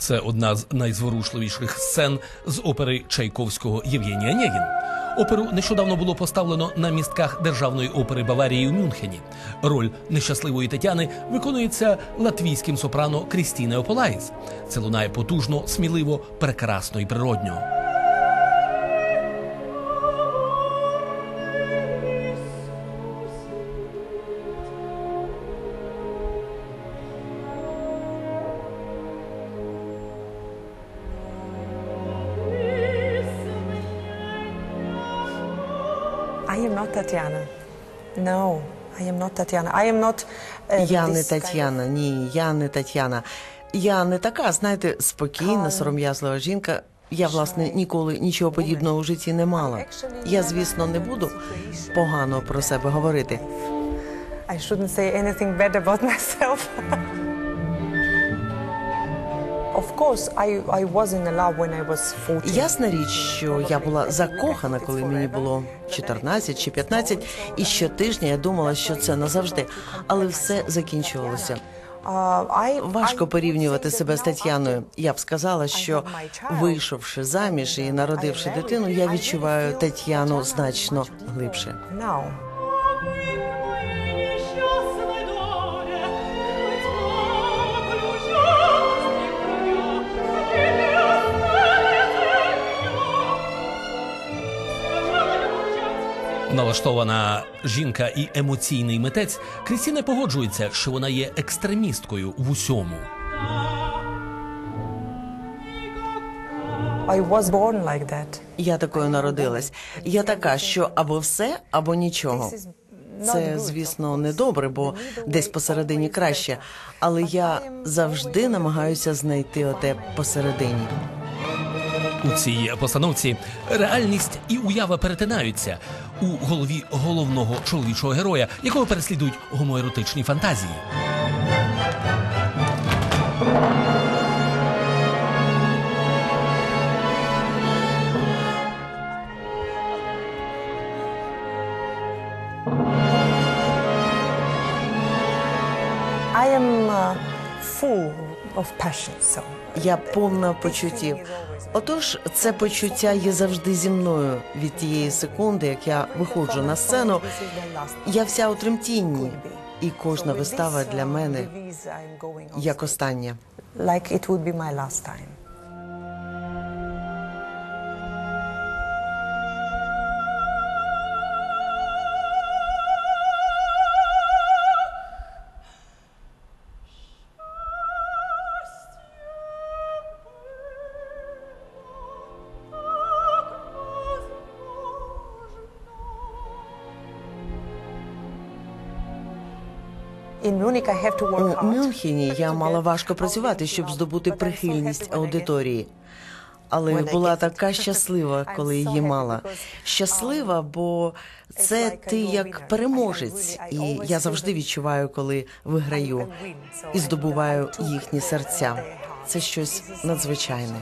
Це одна з найзворушливіших сцен з опери Чайковського Євгенія Онєгін. Оперу нещодавно було поставлено на містках Державної опери Баварії у Мюнхені. Роль нещасливої Тетяни виконується латвійським сопрано Крістіне Ополаїс. Це лунає потужно, сміливо, прекрасно і природньо. Am not Tatiana. No, I am not Tatiana. I am not. uh, Я не this kind of- Тетяна, ні, я не Тетяна. Я не така, знаєте, спокійна, сором'язлива жінка. Я, власне, ніколи нічого подібного у житті не мала. Я, звісно, не буду погано про себе говорити. I shouldn't say anything bad about myself. Ясна річ, що я була закохана, коли мені було 14 чи 15, і щотижня я думала, що це назавжди, але все закінчувалося. Uh, Важко порівнювати себе з Тетяною. Я б сказала, що вийшовши заміж і народивши дитину, я відчуваю Тетяну значно глибше. Налаштована жінка і емоційний митець Крістіне погоджується, що вона є екстремісткою в усьому. I was born like that. Я такою народилась. Я така, що або все, або нічого. Це, звісно, не добре, бо десь посередині краще. Але я завжди намагаюся знайти оте посередині. У цій постановці реальність і уява перетинаються у голові головного чоловічого героя, якого переслідують гомоеротичні фантазії. I am uh, full of passion, so. Я повна почуттів. Отож, це почуття є завжди зі мною від тієї секунди, як я виходжу на сцену. Я вся у тремтінні, і кожна вистава для мене як остання. Like it would be my last time. У. Мюнхені я мала важко працювати, щоб здобути прихильність аудиторії. Але була така щаслива, коли її мала. Щаслива, бо це ти як переможець, і я завжди відчуваю, коли виграю і здобуваю їхні серця. Це щось надзвичайне.